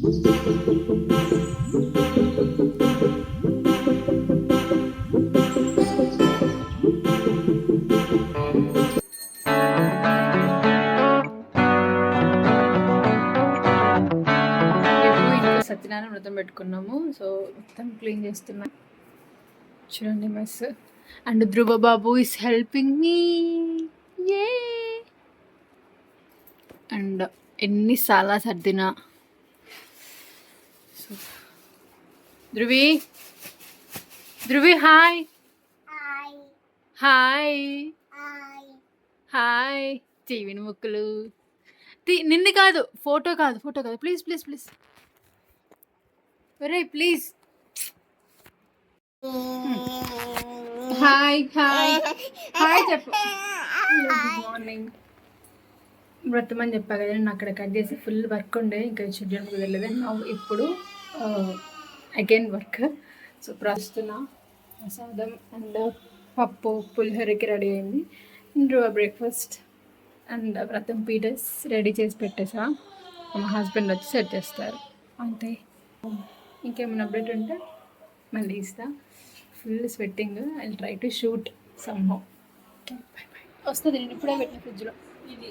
సత్యనారాయణ వ్రతం పెట్టుకున్నాము. సో మొత్తం క్లీన్ చేస్తున్నా. చూడండి mess. And Dhruva Babu is helping me a and ఎన్నిసార్లు సర్దినా Dhruvi Dhruvi hi. Hi. Hi. చెవిని ముక్కులు. నిన్ను కాదు ఫోటో కాదు ఫోటో కాదు. Please please please. ఒరే ప్లీజ్. Hi hi. హాయ్ చెప్పు. గుడ్ మార్నింగ్ వ్రతం అని చెప్పా కదా నేను అక్కడ కట్ చేసి ఫుల్ వర్క్ ఉండే ఇంకా షెడ్యూల్ కుదరలేదు ఇప్పుడు అగైన్ వర్క్ సో ప్రస్తున్నా ప్రసాదం అండ్ పప్పు పులిహోరకి రెడీ అయింది. ఇండ్రు బ్రేక్ఫాస్ట్ అండ్ వ్రతం పీటర్స్ రెడీ చేసి పెట్టేసా. మా హస్బెండ్ వచ్చి సెట్ చేస్తారు. అంతే. ఇంకేమైనా అప్డేట్ ఉంటే మళ్ళీ ఇస్తా. Full sweating I try to shoot some how okay bye bye వస్తుంది నేను ఇప్పుడే పెట్టిన ఫ్రిడ్జ్లో ఇది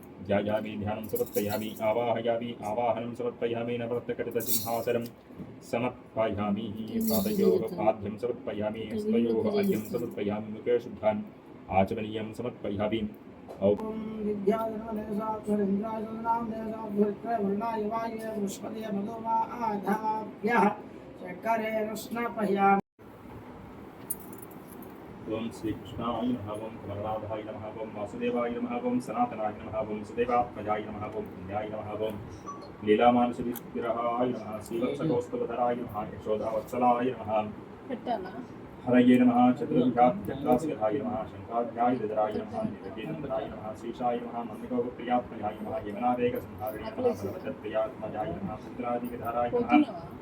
ध्यायामि ध्यानं समर्पयामि, आवाहयामि, आवाहनं समर्पयामि, नवरत्नकटितसिंहासनं समर्पयामि पादयोः पाद्यं समर्पयामि हस्तयोः अर्घ्यं समर्पयामि। मुखे शुद्धान् आचमनीयं समर्पयामि कृष्णपह्या ओम श्री कृष्णा नम हवम कमलनाभाय नमः ओम वासुदेवाय नमः ओम सनातनाय नम ओम सदैवात्मजाय नम ओम पुण्याय नम ओम लीलामानुषविग्रहाय नमः श्रीवत्सकोस्तवधराय नमः यशोदावत्सलाय नमः हरये नमः चतुर्भ्याचक्रासहाय नमः शङ्काभ्याय ददराय नमः निरजेन्द्राय नमः श्रीशाय नम मन्दिकोप्रियात्मजाय नम यमनावेगसंहारिणे नमः सर्वचत्प्रियात्मजाय नमः पुत्रादिविधाराय नमः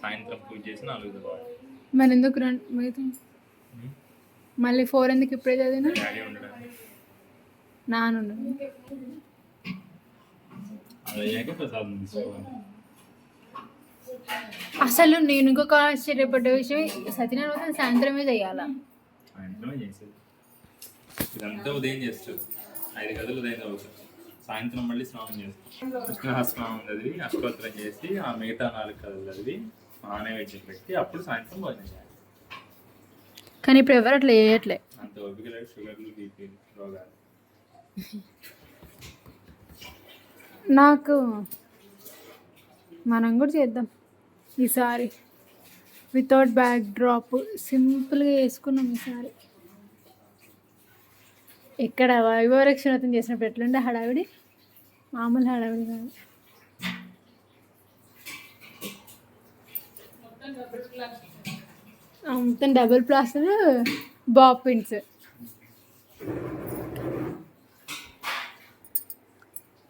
సాయంత్రం పూజ చేసి నాలుగు చదవాలి మరి ఎందుకు రెండు మిగతా? మళ్ళీ ఫోర్ ఎందుకు ఇప్పుడే చదివినా డాడీ ఉండడానికి. నాను అది అయ్యాక ప్రసాదం తీసుకోవాలి. అసలు నేను ఇంకొక ఆశ్చర్యపడ్డ విషయం సత్యనారాయణ సాయంత్రమే చేయాలా? సాయంత్రమే చేసేది. ఇదంతా ఉదయం చేస్తారు ఐదు గదులు ఉదయం చదువుతారు సాయంత్రం మళ్ళీ స్నానం చేస్తారు కృష్ణ స్నానం చదివి అష్టోత్తరం చేసి ఆ మిగతా నాలుగు కథలు చదివి నైవేద్యం పెట్టి అప్పుడు సాయంత్రం భోజనం చేయాలి. కానీ ఇప్పుడు ఎవరు అట్లా చేయట్లే. అంత ఓపిక లేదు షుగర్లు బీపీ రోగాలు. నాకు మనం కూడా చేద్దాం ఈసారి. వితౌట్ బ్యాక్ డ్రాప్ సింపుల్గా వేసుకున్నాం ఈసారి. ఎక్కడ వైభవరక్షణతం చేసినప్పుడు ఎట్లుండే హడావిడి? మామూలు హడావిడి కాదు. మొత్తం డబుల్ ప్లాస్టర్ బాపిన్స్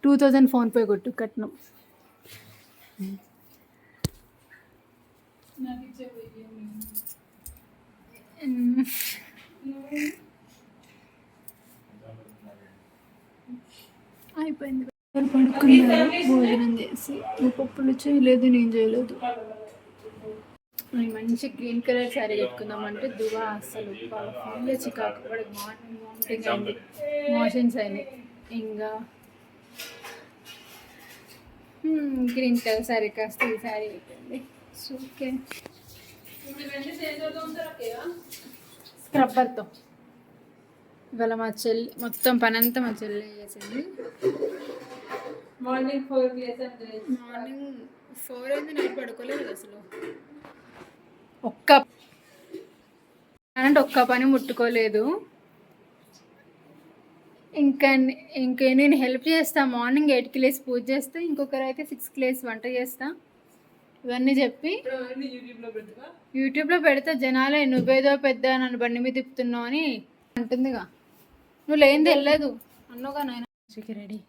టూ థౌజండ్ ఫోన్పే కొట్టు కట్నం. అయిపోయింది. పడుకున్నాను పడుకున్నారు భోజనం చేసి. పప్పులు చేయలేదు నేను చేయలేదు. మంచి గ్రీన్ కలర్ శారీ కట్టుకుందామంటే దువా అసలు వాళ్ళ ఫుల్ చికాకు. వాడికి మార్నింగ్ వామిటింగ్ అయింది. మోషన్స్ అయినాయి ఇంకా గ్రీన్ కలర్ శారీ కాస్త ఈ శారీ ఓకే స్క్రబ్బర్తో ఇవాళ మా చెల్లి మొత్తం పని అంతా మా చెల్లి చేసింది. మార్నింగ్ ఫోర్ మార్నింగ్ ఫోర్ అయింది నైట్ పడుకోలేదు అసలు. ఒక్క అంటే ఒక్క పని ముట్టుకోలేదు. ఇంకా ఇంకా నేను హెల్ప్ చేస్తా. మార్నింగ్ ఎయిట్కి లేసి పూజ చేస్తే. ఇంకొకరు అయితే సిక్స్కి లేసి వంట చేస్తా. ఇవన్నీ చెప్పి యూట్యూబ్లో పెడితే. జనాలే నువ్వేదో పెద్ద నన్ను బండి మీద తిప్పుతున్నావు అని అంటుందిగా. నువ్వు లేని తెలియదు అన్నోగా నాయన. రెడీ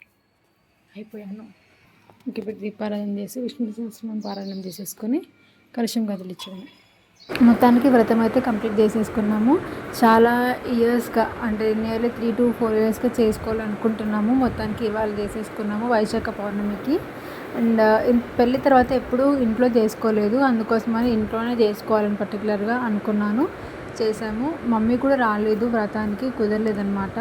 అయిపోయాను. ఇంక ఇప్పుడు దీపారాధన చేసి విష్ణు సహస్రనామం పారాయణం చేసేసుకొని కలుషం కదిలించడం మొత్తానికి వ్రతం అయితే కంప్లీట్ చేసేసుకున్నాము. చాలా ఇయర్స్గా అంటే నియర్లీ త్రీ టు ఫోర్ ఇయర్స్గా చేసుకోవాలనుకుంటున్నాము. మొత్తానికి ఇవాళ చేసేసుకున్నాము వైశాఖ పౌర్ణమికి. అండ్ uh, పెళ్ళి తర్వాత ఎప్పుడూ ఇంట్లో చేసుకోలేదు. అందుకోసమని ఇంట్లోనే చేసుకోవాలని పర్టికులర్గా అనుకున్నాను. చేసాము మమ్మీ కూడా రాలేదు వ్రతానికి కుదరలేదనమాట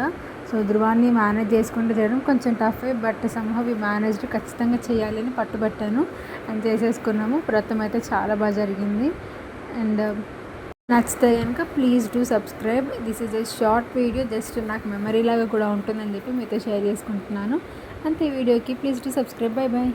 సో ధృవాన్ని మేనేజ్ చేసుకుంటూ చేయడం కొంచెం టఫే బట్ సంహవ్ ఈ మేనేజ్డ్ ఖచ్చితంగా చేయాలని పట్టుబట్టాను. అండ్ చేసేసుకున్నాము. వ్రతం అయితే చాలా బాగా జరిగింది. అండ్ um, నచ్చితే కనుక please do subscribe this is a short video just నాకు మెమరీ లాగా కూడా ఉంటుందని చెప్పి మీతో షేర్ చేసుకుంటున్నాను. అంతే ఈ వీడియోకి please do subscribe bye bye